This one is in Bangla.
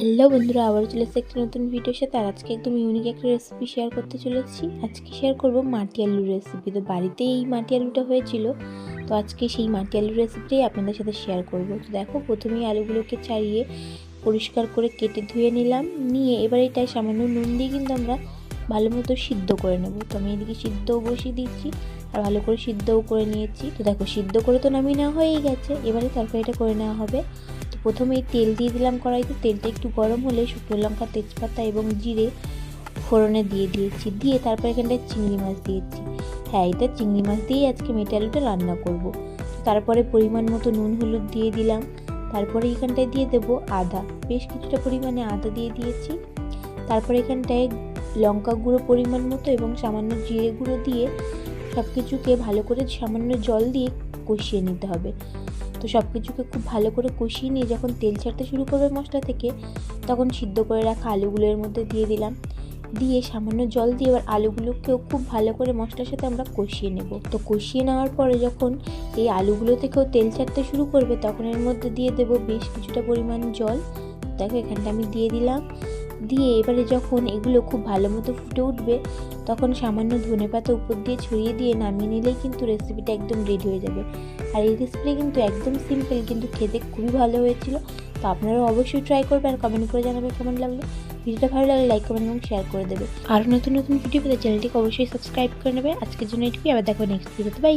হ্যালো বন্ধুরা আবার চলে এসেছে একটা নতুন ভিডিওর সাথে, আর আজকে একদম ইউনিক একটা রেসিপি শেয়ার করতে চলেছি। আজকে শেয়ার করব মাটি আলুর রেসিপি তো বাড়িতে এই মাটি আলুটা হয়েছিল, তো আজকে সেই মাটি আলুর রেসিপিটাই আপনাদের সাথে শেয়ার করব। তো দেখো, প্রথমেই আলুগুলোকে ছাড়িয়ে পরিষ্কার করে কেটে ধুয়ে নিলাম। নিয়ে এবার এটাই সামান্য নুন দিয়ে কিন্তু আমরা ভালো মতো সিদ্ধ করে নেব। তো আমি এদিকে সিদ্ধও বসিয়ে দিচ্ছি, আর ভালো করে সিদ্ধও করে নিয়েছি। তো দেখো, সিদ্ধ করে তো নামিয়ে নেওয়া হয়েই গেছে। এবারে তরকারিটা করে নেওয়া হবে। তো প্রথমেই তেল দিয়ে দিলাম কড়াইতে। তেলটা একটু গরম হলে শুকনো লঙ্কা, তেজপাতা এবং জিরে ফোড়নে দিয়ে দিয়েছি। দিয়ে তারপর এখানটায় চিংড়ি মাছ দিয়েছি। হ্যাঁ এটা চিংড়ি মাছ দিয়েই আজকে মেটে আলুটা রান্না করব। তারপরে পরিমাণ মতো নুন, হলুদ দিয়ে দিলাম। তারপরে এখানটায় দিয়ে দেবো আদা। বেশ কিছুটা পরিমাণে আদা দিয়ে দিয়েছি। তারপরে এখানটায় লঙ্কা গুঁড়ো পরিমাণ মতো এবং সামান্য জিরে গুঁড়ো দিয়ে সব কিছুকে ভালো করে সামান্য জল দিয়ে কষিয়ে নিতে হবে। তো সব কিছুকে খুব ভালো করে কষিয়ে নিয়ে যখন তেল ছাড়তে শুরু করবে মশলা থেকে, তখন সিদ্ধ করে রাখা আলুগুলোর মধ্যে দিয়ে দিলাম। দিয়ে সামান্য জল দিয়ে এবার আলুগুলোকেও খুব ভালো করে মশলার সাথে আমরা কষিয়ে নেব। তো কষিয়ে নেওয়ার পরে যখন এই আলুগুলো থেকেও তেল ছাড়তে শুরু করবে, তখন এর মধ্যে দিয়ে দেবো বেশ কিছুটা পরিমাণ জল। দেখো এখানটা আমি দিয়ে দিলাম। দিয়ে এবারে যখন এগুলো খুব ভালো মতো ফুটে উঠবে, তখন সামান্য ধনে পাতা উপর দিয়ে ছড়িয়ে দিয়ে নামিয়ে নিলেই কিন্তু রেসিপিটা একদম রেডি হয়ে যাবে। আর এই রেসিপিটা কিন্তু একদম সিম্পল কিন্তু খেতে খুবই ভালো হয়েছিল। তো আপনারাও অবশ্যই ট্রাই করবেন কমেন্ট করে জানাবেন কেমন লাগল। ভিডিওটা ভালো লাগলে লাইক কমেন্ট এবং শেয়ার করে দেবে। আরও নতুন নতুন ভিডিও পেতে চ্যানেলটিকে অবশ্যই সাবস্ক্রাইব করে নেবে। আজকের জন্য এটুকুই, আবার দেখো নেক্সট ভিডিওতে বাই